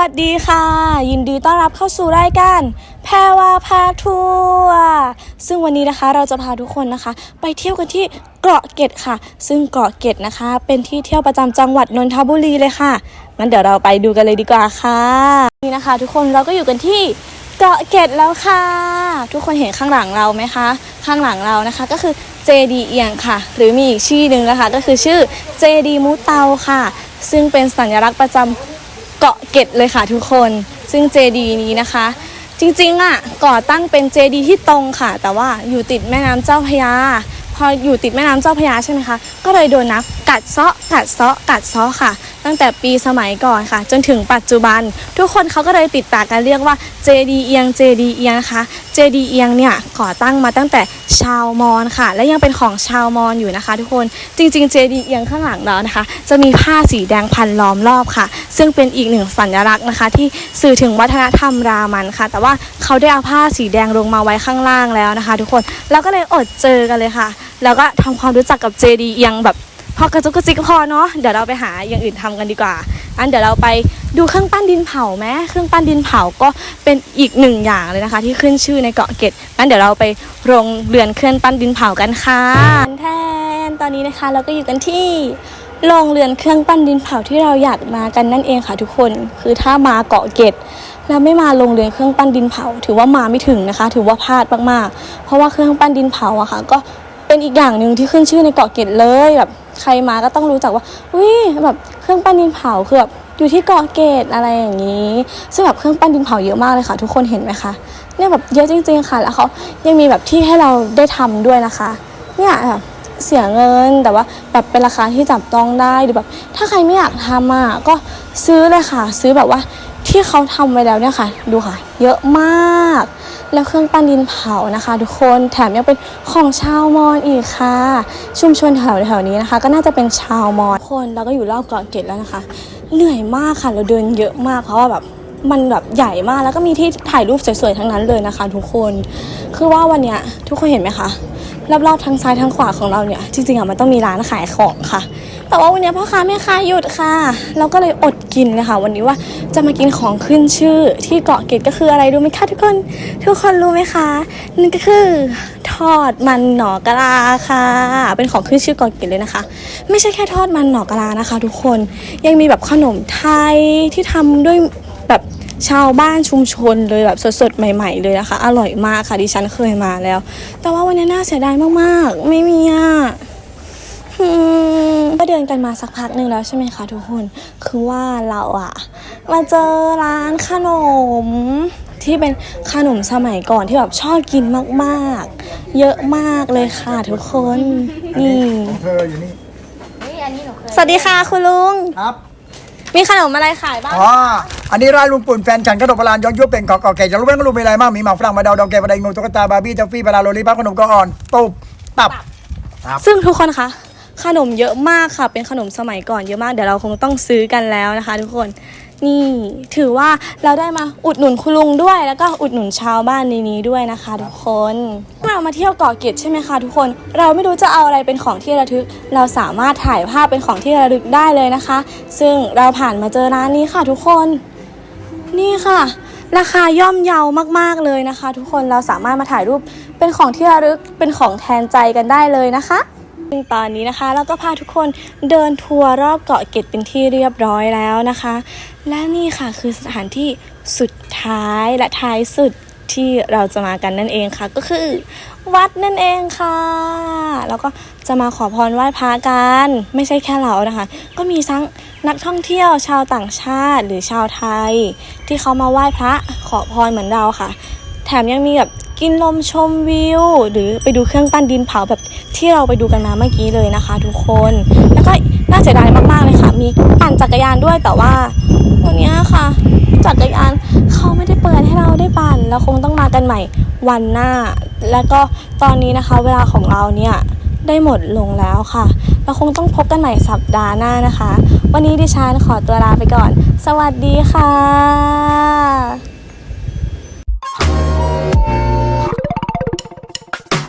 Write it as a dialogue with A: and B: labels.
A: วัสดีค่ะ ยินดีต้อนรับเข้าสู่รายการแพรวาพาทัวร์ซึ่งวันนี้นะคะเราจะพาทุกคนนะคะ ไปเที่ยวกันที่เกาะเกร็ดค่ะ ซึ่งเกาะเกร็ดนะคะ เป็นที่เที่ยวประจำจังหวัดนนทบุรีเลยค่ะงั้นเดี๋ยวเราไปดูกันเลยดีกว่าค่ะนี่นะคะ ทุกคนเราก็อยู่กันที่เกาะเกร็ดแล้วค่ะ ทุกคนเห็นข้างหลังเราไหมคะ ข้างหลังเรานะคะก็คือเจดีเอียงค่ะ หรือมีอีกชื่อหนึ่งนะคะ ก็คือชื่อเจดีมูเตาค่ะ ซึ่งเป็นสัญลักษณ์ประจำ เกาะเกร็ดเลยค่ะทุกคน ซึ่งเจดีนี้นะคะ จริงๆอะก่อตั้งเป็นเจดีที่ตรงค่ะ แต่ว่าอยู่ติดแม่น้ำเจ้าพยา พออยู่ติดแม่น้ำเจ้าพยาใช่ไหมคะ ก็เลยโดนนักกัดเซาะกัดเซาะกัดเซาะค่ะตั้งแต่ปีสมัยก่อนค่ะ จนถึงปัจจุบัน ทุกคนเขาก็เลยติดปากกันเรียกว่าเจดีเอียงเจดีเอียงนะคะเจดีเอียงเนี่ยก่อตั้งมาตั้งแต่ชาวมอญค่ะ และยังเป็นของชาวมอญอยู่นะคะ ทุกคนจริงๆเจดีเอียงข้างหลังเรานะคะ จะมีผ้าสีแดงพันล้อมรอบค่ะ ซึ่งเป็นอีกหนึ่งสัญลักษณ์นะคะ ที่สื่อถึงวัฒนธรรมรามันค่ะ แต่ว่าเขาได้เอาผ้าสีแดงลงมาไว้ข้างล่างแล้วนะคะ ทุกคนเราก็เลยอดเจอกันเลยค่ะ แล้วก็ทำความรู้จักกับเจดีเอียงแบบ พอกระจุกกระจิกก็พอเนาะเดี๋ยวเราไปหาอย่างอื่นทำกันดีกว่าอันเดี๋ยวเราไปดูเครื่องปั้นดินเผาไหมเครื่องปั้นดินเผาก็เป็นอีกหนึ่งอย่างเลยนะคะ ที่ขึ้นชื่อในเกาะเกร็ดงั้นเดี๋ยวเราไปโรงเรือนเครื่องปั้นดินเผากันค่ะแทนตอนนี้นะคะ เราก็อยู่กันที่โรงเรือนเครื่องปั้นดินเผาที่เราอยากมากันนั่นเองค่ะทุกคนคือถ้ามาเกาะเกร็ดแล้วไม่มาโรงเรือนเครื่องปั้นดินเผา ถือว่ามาไม่ถึงนะคะ ถือว่าพลาดมากๆ เพราะว่าเครื่องปั้นดินเผาอะค่ะ ก็เป็นอีกอย่างหนึ่งที่ขึ้นชื่อในเกาะเกร็ดเลยแบบ ใครมาก็ต้องรู้จักว่าอุ้ยแบบเครื่องปั้นดินเผาคือแบบอยู่ที่เกาะเกร็ดอะไรอย่างนี้ ซึ่งแบบเครื่องปั้นดินเผาเยอะมากเลยค่ะ ทุกคนเห็นไหมคะเนี่ยแบบเยอะจริง ๆค่ะ แล้วเขายังมีแบบที่ให้เราได้ทำด้วยนะคะ เนี่ยแบบเสียเงินแต่ว่าแบบเป็นราคาที่จับต้องได้หรือแบบ ถ้าใครไม่อยากทำอะก็ซื้อเลยค่ะ ซื้อแบบว่าที่เขาทำไว้แล้วเนี่ยค่ะ ดูค่ะ เยอะมาก แล้วเครื่องปั้นดินเผานะคะ ทุกคนแถมยังเป็นของชาวมอญอีกค่ะ ชุมชนแถวแถวๆนี้นะคะ ก็น่าจะเป็นชาวมอญคนเราก็อยู่รอบเกาะเกร็ดแล้วนะคะ เหนื่อยมากค่ะเราเดินเยอะมากเพราะว่าแบบมันแบบใหญ่มากแล้วก็มีที่ถ่ายรูปสวยๆทั้งนั้นเลยนะคะ ทุกคนคือว่าวันเนี้ยทุกคนเห็นไหมคะรอบๆทางซ้ายทางขวาของเราเนี่ยจริงๆอะมันต้องมีร้านขายของค่ะ แต่ว่าวันนี้พ่อค้าแม่ค้าหยุดค่ะ เราก็เลยอดกินเลยค่ะ วันนี้ว่าจะมากินของขึ้นชื่อที่เกาะเกร็ดก็คืออะไรรู้ไหมคะทุกคน ทุกคนรู้ไหมคะนั่นก็คือทอดมันหนอกะลาค่ะ เป็นของขึ้นชื่อเกาะเกร็ดเลยนะคะ ไม่ใช่แค่ทอดมันหนอกะลานะคะ ทุกคนยังมีแบบขนมไทยที่ทำด้วยแบบชาวบ้านชุมชนเลยแบบสดๆ ใหม่ ๆ เลยนะคะ อร่อยมากค่ะดิฉันเคยมาแล้ว แต่ว่าวันนี้น่าเสียดายมากๆ ไม่มีอะ ก็เดินกันมาสักพักหนึ่งแล้วใช่ไหมคะทุกคน คือว่าเราอะมาเจอร้านขนมที่เป็นขนมสมัยก่อนที่แบบชอบกินมากๆ เยอะมากเลยค่ะทุกคน นี่
B: ของเธออยู่นี่
A: สวัสดีค่ะคุณลุง
B: ครับ
A: มีขนมอะไรขายบ้าง
B: อ๋อ อันนี้ร้านลุงปุ่นแฟนฉันขนมโบราณย้อนยุคเป็นของเก่าแก่จะรู้ไหมว่าลุงมีอะไรบ้างมีหมากฝรั่งมาดาวดองแกงบันไดงูตุ๊กตาบาร์บี้ทัฟฟี่ปลาโรลีบ้าขนมก็อ่อนตุบตับ
A: ซึ่งทุกคนคะ ขนมเยอะมากค่ะ เป็นขนมสมัยก่อนเยอะมากเดี๋ยวเราคงต้องซื้อกันแล้วนะคะ ทุกคนนี่ถือว่าเราได้มาอุดหนุนคุณลุงด้วย แล้วก็อุดหนุนชาวบ้านในนี้ด้วยนะคะ ทุกคนเมื่อเรามาเที่ยวเกาะเกร็ดใช่ไหมคะทุกคน เราไม่รู้จะเอาอะไรเป็นของที่ระลึก เราสามารถถ่ายภาพเป็นของที่ระลึกได้เลยนะคะ ซึ่งเราผ่านมาเจอร้านนี้ค่ะ ทุกคน นี่ค่ะ ราคาย่อมเยาวมากๆเลยนะคะ ทุกคนเราสามารถมาถ่ายรูปเป็นของที่ระลึกเป็นของแทนใจกันได้เลยนะคะ ตอนนี้นะคะเราก็พาทุกคนเดินทัวร์รอบเกาะเกร็ดเป็นที่เรียบร้อยแล้วนะคะ และนี่ค่ะคือสถานที่สุดท้ายและท้ายสุดที่เราจะมากันนั่นเองค่ะ ก็คือ วัดนั่นเองค่ะ แล้วก็จะมาขอพรไหว้พระกัน ไม่ใช่แค่เรานะคะ ก็มีทั้งนักท่องเที่ยวชาวต่างชาติหรือชาวไทย ที่เขามาไหว้พระขอพรเหมือนเราค่ะ แถมยังมีแบบ กินลมชมวิว หรือไปดูเครื่องปั้นดินเผาแบบที่เราไปดูกันมาเมื่อกี้เลยนะคะ ทุกคน แล้วก็น่าเสียดายมากๆเลยค่ะ มีปั่นจักรยานด้วยแต่ว่าวันนี้ค่ะ จักรยานเขาไม่ได้เปิดให้เราได้ปั่นเราคงต้องมากันใหม่วันหน้า แล้วก็ตอนนี้นะคะ เวลาของเราเนี่ยได้หมดลงแล้วค่ะ เราคงต้องพบกันใหม่สัปดาห์หน้านะคะ วันนี้ดิฉันขอตัวลาไปก่อน สวัสดีค่ะ